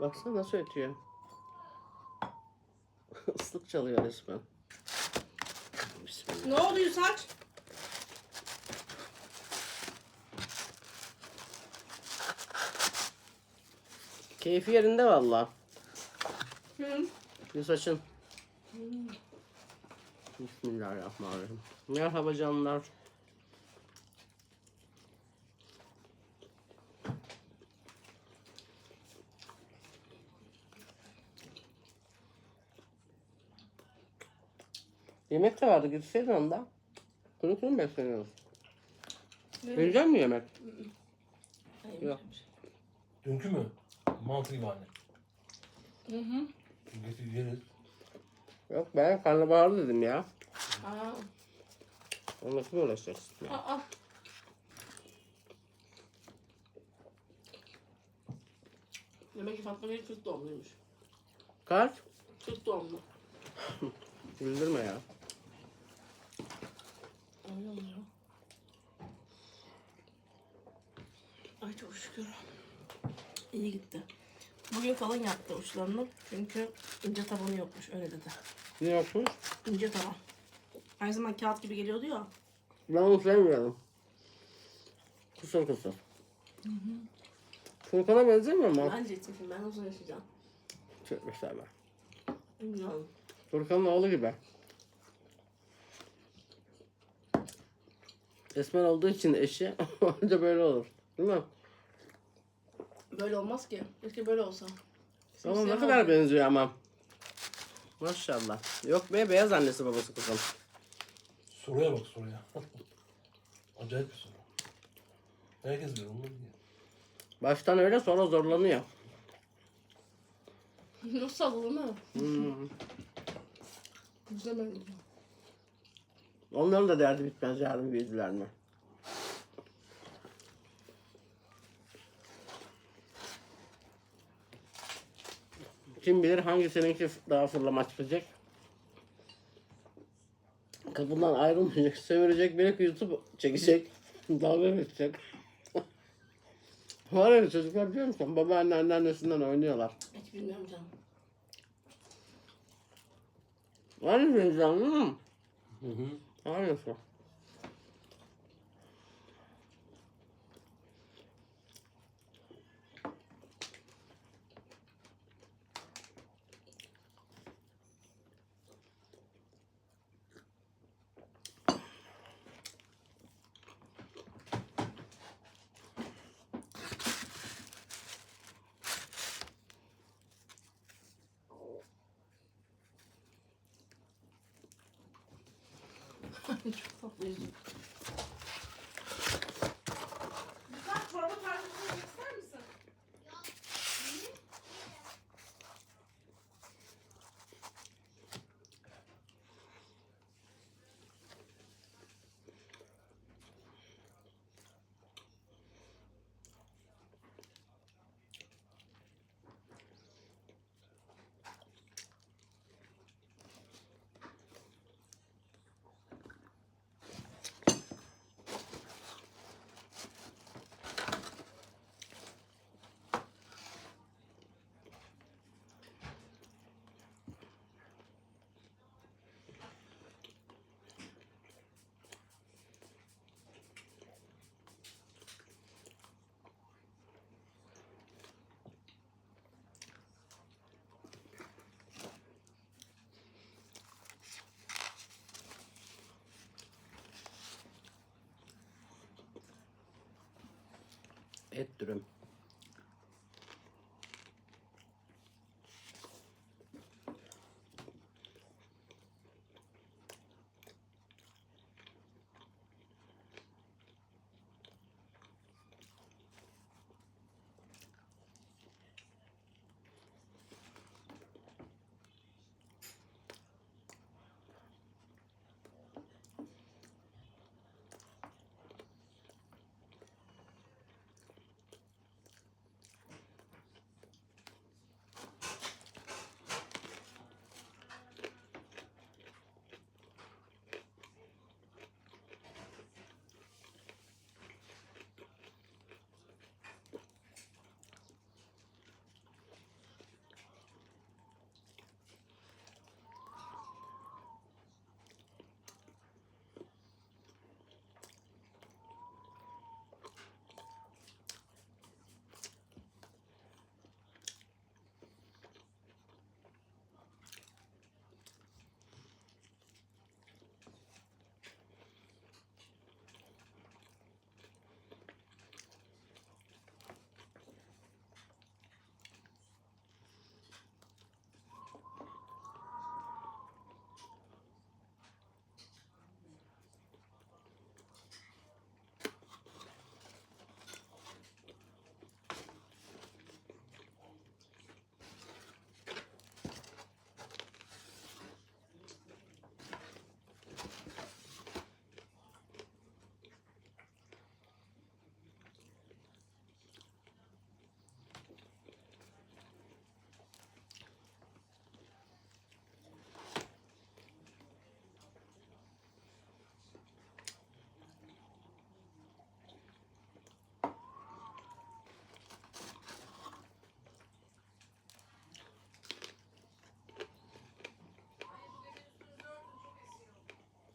Baksana nasıl ötüyor. Islık çalıyor resmen. Ne oluyor saç? Keyfi yerinde valla. Hı. Yusaç'ın. Bismillahirrahmanirrahim. Merhaba canlar. Yemek de vardı gitseydin onda. Kuru kuru mu besleniyoruz? Yiyecek mi yemek? Yok. Dünkü mü? Mantı gibi anne. Hı hı. Getir yeriz. Yok ben karnabaharlı dedim ya. Aa. Onunla kim uğraşacağız? Aa. Demek ki Fatma Gül 40 doğumluymuş. Kaç? 40 doğumlu. Güldürme ya. Öyle oluyor. Ay çok şükür. İyi gitti. Bugün falan yaptı uçlarını. Çünkü ince tabanı yokmuş öyle dedi. Ne yapmış? İnce taban. Her zaman kağıt gibi geliyordu ya. Ben onu sevmiyorum. Kısır kısır. Furkan'a benzemiyor mu? Bence için ben uzun yaşayacağım. Çok sevmem. Güzel. Furkan'ın oğlu gibi. Esmer olduğu için eşi anca böyle olur. Değil mi? Böyle olmaz ki. Keşke böyle olsa. Ama ne Simsiyah kadar oldu. benziyor ama. Maşallah. Yok be beyaz annesi babası kızım. Soruya bak soruya. Acayip bir soru. Herkes bilir onu. Baştan öyle sonra zorlanıyor. Nasıl sallı mı? Hmm. Güzel benziyor. Onların da derdi bitmez yarın büyüdüler mi? Kim bilir hangisinin daha fırlama çıkacak. Kapından ayrılmayacak, sömürecek, beni YouTube çekecek, dalga geçecek. Var öyle çocuklar biliyor musun? Babaanne anneannesinden oynuyorlar. Hiç bilmiyorum canım. Var mı canım? Hı hı. Aynısı. Çok tatlıyız. Et dürüm.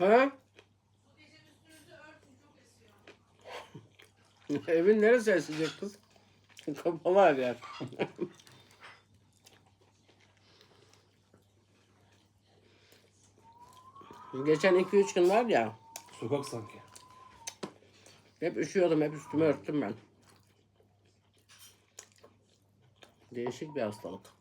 Ha? Evin neresi esecek kız? Kapalı her yer. Geçen 2-3 gün var ya, Sokak sanki. hep üşüyordum, hep üstümü örttüm ben. Değişik bir hastalık.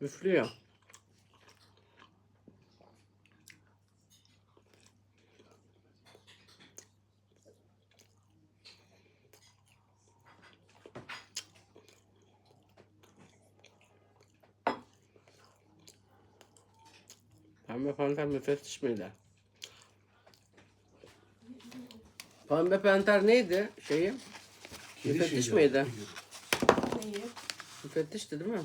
Üflüyor. Pembe panter müfettiş miydi? Pembe panter neydi şeyi? Müfettiş miydi? Neyi? Müfettişti değil mi?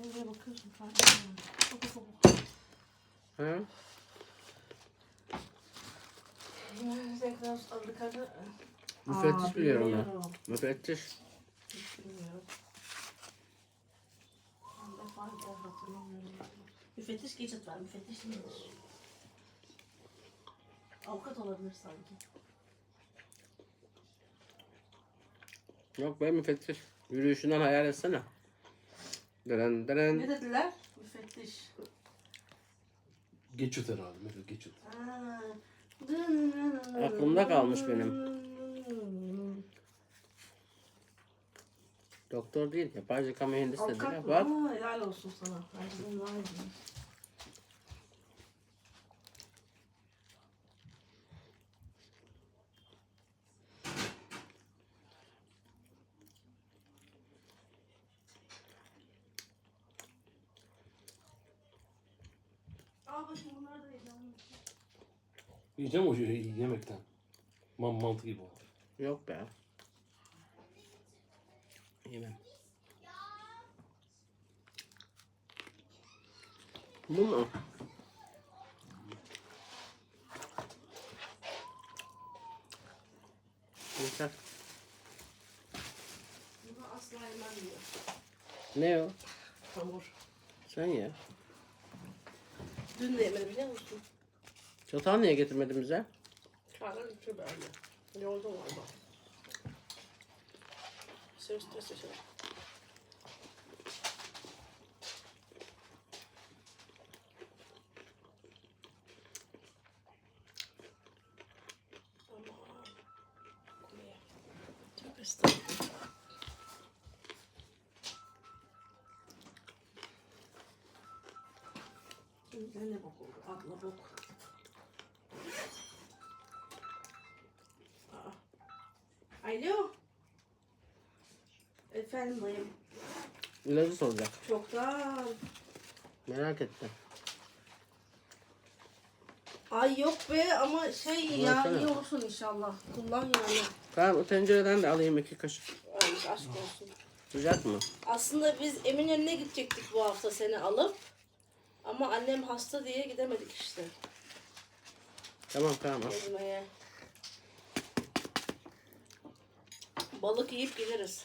Oraya bakıyorsun. fark etmiyorum. Çok çok. Ha? Tekrar yukarıda. Müfettiş ben. bilmiyorum. Müfettiş. Bilmiyorum. Ben de fark et, hatırlamıyorum. Müfettiş geçit var. Müfettiş nedir? Avukat olabilir sanki. Yok be müfettiş. Yürüyüşünden hayal etsene. Deren Ne deren. dediler? Müfettiş. Geçit herhalde. Mehmet geçit. Ha. Aklımda kalmış benim. Doktor değil. Yapay zeka mühendis dediler. Avukat mı? Bak. Aa, helal olsun sana. Var mı? Al bakayım bunları da yiyeceğim. Yiyeceğim o şeyi yemekten. Man mantı gibi oldu. Yok be. Yemem. Bu mu? Yeter. Bunu asla yemem diyor. Ne o? Hamur. Sen ye. Dün de yemedim biliyor musun? Çatal niye getirmedin bize? Karnım gitti böyle. Yoldum. Aman. Kuleye. Tövbe estağfurullah. Ne ne bok oldu? Abla bok. Aa. Alo. Efendim dayım. İlacı soracak. Çoktan. Merak ettim. Ay yok be ama şey ya iyi olsun inşallah. Kullan yani. Tamam o tencereden de alayım iki kaşık. Ay aşk olsun. Sıcak mı? Aslında biz Eminönü'ne gidecektik bu hafta seni alıp. Ama annem hasta diye gidemedik işte. Tamam tamam al. Gezmeye. Balık yiyip geliriz.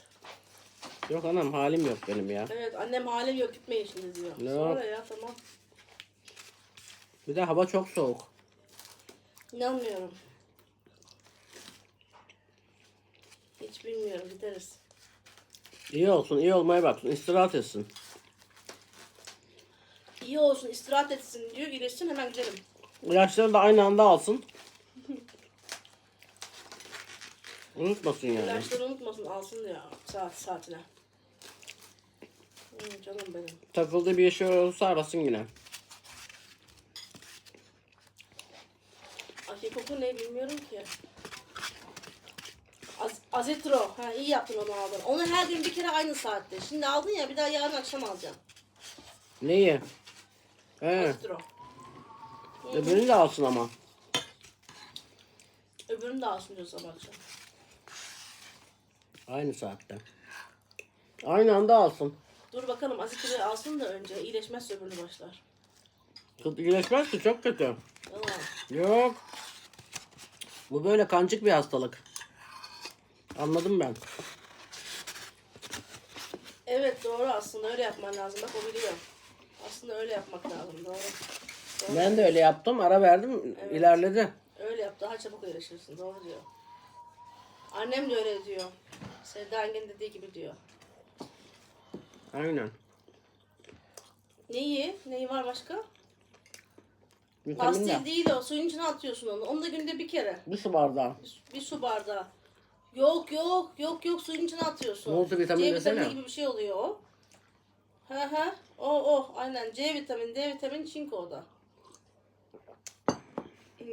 Yok anam halim yok benim ya. Evet annem halim yok gitmeyin şimdi diyor. Ne Sonra ya tamam. Bir de hava çok soğuk. İnanmıyorum. Hiç bilmiyorum gideriz. İyi olsun iyi olmaya baksın. istirahat etsin. İyi olsun istirahat etsin diyor iyileşsin hemen gidelim. İlaçları da aynı anda alsın. Unutmasın yani. İlaçları unutmasın alsın diyor saat saatine. Hmm, canım benim. Takıldığı bir şey olursa arasın yine. Aşı koku ne bilmiyorum ki. Az, Azitro. Ha iyi yaptın onu aldın. Onu her gün bir kere aynı saatte. Şimdi aldın ya bir daha yarın akşam alacaksın. Neyi? He. Azitro. Öbürünü de alsın ama. Öbürünü de alsın diyor sabah akşam. Aynı saatte. Aynı anda alsın. Dur bakalım azitleri alsın da önce. iyileşmezse öbürünü başlar. Kız iyileşmez ki çok kötü. Yok. Bu böyle kancık bir hastalık. Anladım ben. Evet doğru aslında öyle yapman lazım. Bak o biliyor. Aslında öyle yapmak lazım doğru. Doğru. Ben de öyle yaptım. Ara verdim. Evet. ilerledi. Öyle yap daha çabuk iyileşirsin doğru diyor. Annem de öyle diyor. Sevda Engin'in dediği gibi diyor. Aynen. Neyi? Neyi var başka? Vitamin Pastil de. değil o. Suyun içine atıyorsun onu. Onu da günde bir kere. Bir su bardağı. Bir, bir su bardağı. Yok yok yok yok suyun içine atıyorsun. Multivitamin C desene. vitamini gibi bir şey oluyor o. Hı hı. O o aynen C vitamini, D vitamini, çinko o da.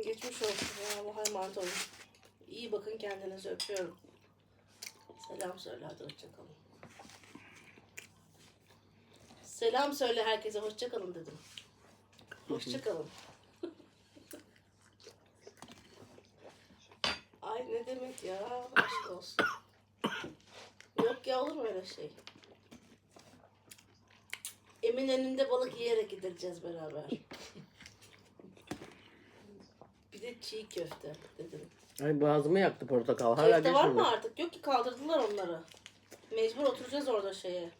Geçmiş olsun. Allah'a emanet olun. İyi bakın kendinize öpüyorum. Selam söyle hadi hoşçakalın. Selam söyle herkese hoşçakalın dedim. Hoşçakalın. Ay ne demek ya? Aşk olsun. Yok ya olur mu öyle şey? Eminönü'nde balık yiyerek gideceğiz beraber. Bir de çiğ köfte dedim. Ay boğazımı yaktı portakal. Hala Köfte var geçmedi. mı artık? Yok ki kaldırdılar onları. Mecbur oturacağız orada şeye.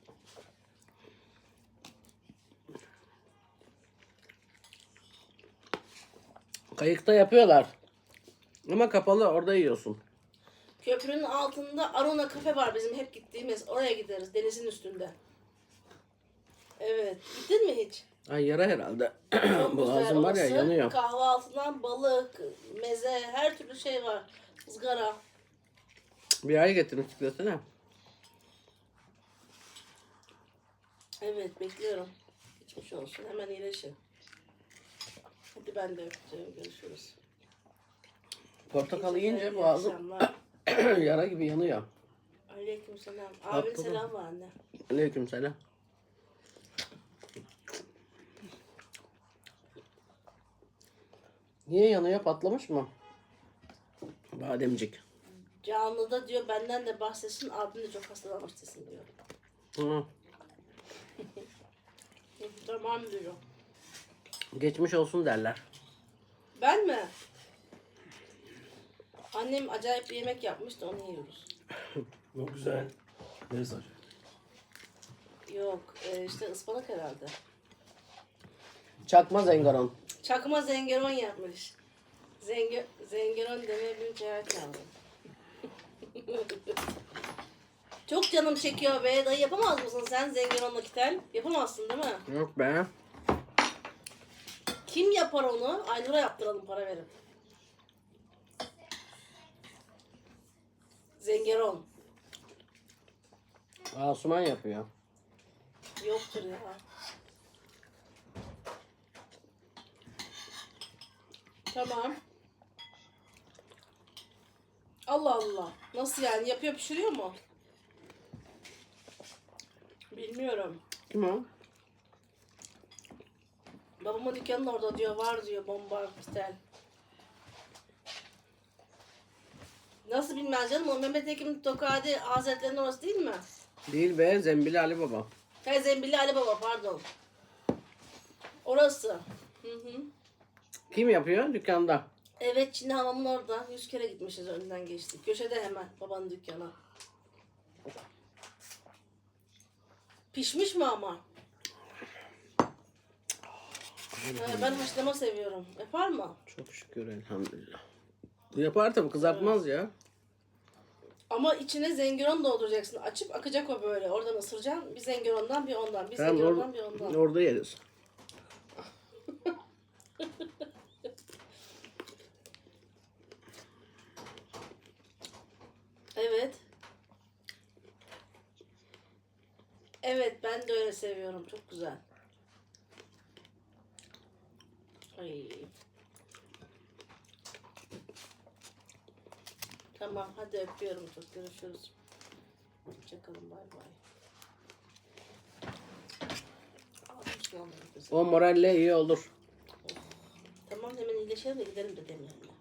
Kayıkta yapıyorlar. Ama kapalı orada yiyorsun. Köprünün altında Arona kafe var bizim hep gittiğimiz. Oraya gideriz denizin üstünde. Evet. Gittin mi hiç? Ay yara herhalde. Çok güzel Boğazım var ya orası. yanıyor. Kahvaltıdan balık, meze, her türlü şey var. ızgara. Bir ay getirin çıklasana. Evet bekliyorum. Geçmiş olsun. Hemen iyileşin. Hadi ben de öptüm. Görüşürüz. Portakal İyi yiyince boğazım yara gibi yanıyor. Aleyküm selam. Abin selam var anne. Aleyküm selam. Niye yanıyor? Patlamış mı? Bademcik. Canlıda diyor benden de bahsetsin. Abim de çok hastalanmış desin diyor. Hı. Hı, Tamam diyor. Geçmiş olsun derler. Ben mi? Annem acayip bir yemek yapmış da onu yiyoruz. Çok güzel. Neresi acı? Yok e, işte ıspanak herhalde. Çakma zengaron. Çakma zengeron yapmış. Zenge, zengeron demeye bir cevap lazım. Çok canım çekiyor be. Dayı yapamaz mısın sen zengeronla kitel? Yapamazsın değil mi? Yok be. Kim yapar onu? Aynur'a yaptıralım para verip. Zengeron. Asuman yapıyor. Yoktur ya. Tamam. Allah Allah. Nasıl yani? Yapıyor pişiriyor mu? Bilmiyorum. Kim o? Babamın dükkanının orada diyor. Var diyor bomba pitel. Nasıl bilmez canım? O Mehmet Ekim Tokadi Hazretleri'nin orası değil mi? Değil be Zembili Ali Baba. Ha Zembili Ali Baba pardon. Orası. Hı hı. Kim yapıyor? Dükkanda. Evet Çin hamamın orada. Yüz kere gitmişiz önünden geçtik. Köşede hemen babanın dükkanı. Pişmiş mi ama? Ha, ben haşlama seviyorum. Yapar mı? Çok şükür elhamdülillah. Yapar tabii kızartmaz ya. Ama içine zengiron dolduracaksın. Açıp akacak o böyle. Oradan ısıracaksın. Bir zengirondan bir ondan. Bir Tamam zengirondan bir ondan. orada yeriz. Evet. Evet ben de öyle seviyorum. Çok güzel. Ay. Tamam hadi öpüyorum çok görüşürüz. Hoşçakalın bay bay. O moralle iyi olur. Tamam hemen iyileşelim de gidelim dedemlerle.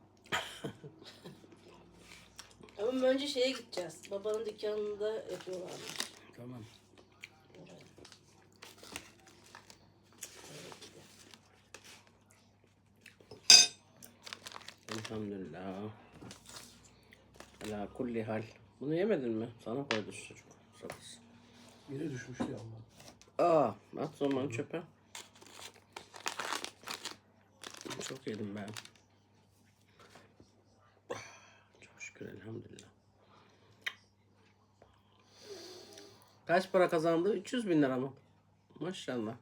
Ama önce şeye gideceğiz. Babanın dükkanında yapıyorlarmış. Tamam. Oraya. Elhamdülillah. Ala kulli hal. Bunu yemedin mi? Sana koydu şu çocuk. Sakız. Yere düşmüştü ya Allah. Aa, at zaman çöpe. Çok yedim ben. Şükür elhamdülillah. Kaç para kazandı? 300 bin lira mı? Maşallah.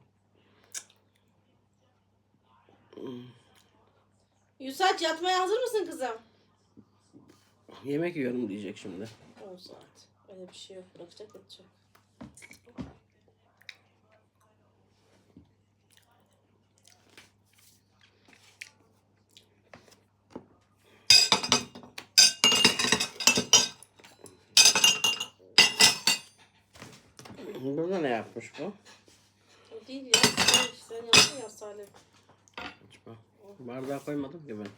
Yusat yatmaya hazır mısın kızım? Yemek yiyorum diyecek şimdi. 10 saat. Öyle bir şey yok. Bırakacak yatacak. Burada ne yapmış bu? O değil ya. Sen, sen yaptın ya Salim. Açma. Bardağa koymadım ki ben.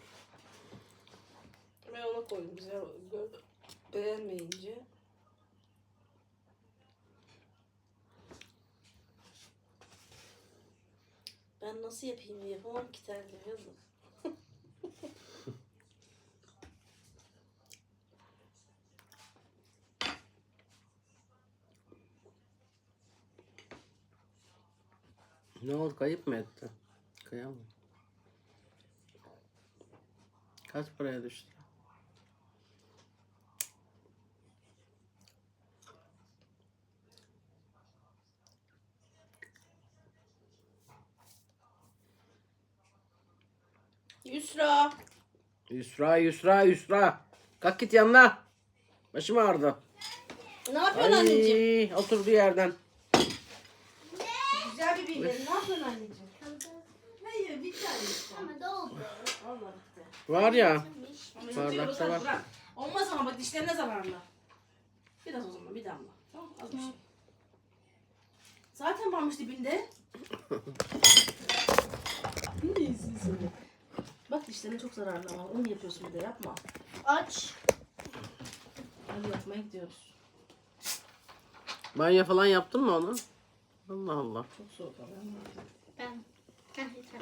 Ben ona koydum. Güzel beğenmeyince. Ben nasıl yapayım yapamam ki terli Ne oldu kayıp mı etti? Kıyamam. Kaç paraya düştü? Yusra. Yusra, Yusra, Yusra. Kalk git yanına. Başım ağrıdı. Ne yapıyorsun anneciğim? Ay, oturduğu yerden. Güzel bir bildirim. Ne yapıyorsun anneciğim? Hayır bir tane işte. Ama doldu. Bitti. Var ya. Ama Bardakta var. bırak. Olmaz ama bak dişlerine zararlı. Biraz o zaman bir damla. Tamam az bir şey. Zaten varmış dibinde. ne iyisin seni. Bak dişlerine çok zararlı ama onu yapıyorsun bir de yapma. Aç. Hadi yapmaya gidiyoruz. Banyo falan yaptın mı onu? Allah Allah. Çok soğuk ama. Ben. Heh, yeter.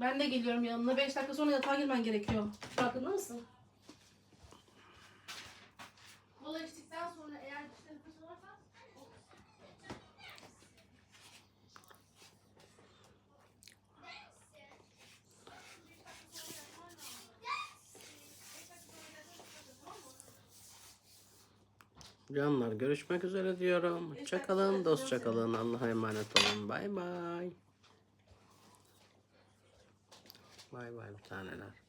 Ben de geliyorum yanına. 5 dakika sonra yatağa girmen gerekiyor. Farkında mısın? Canlar görüşmek üzere diyorum. Hoşçakalın, dostça kalın. Allah'a emanet olun. Bay bay. Bay bay bir taneler.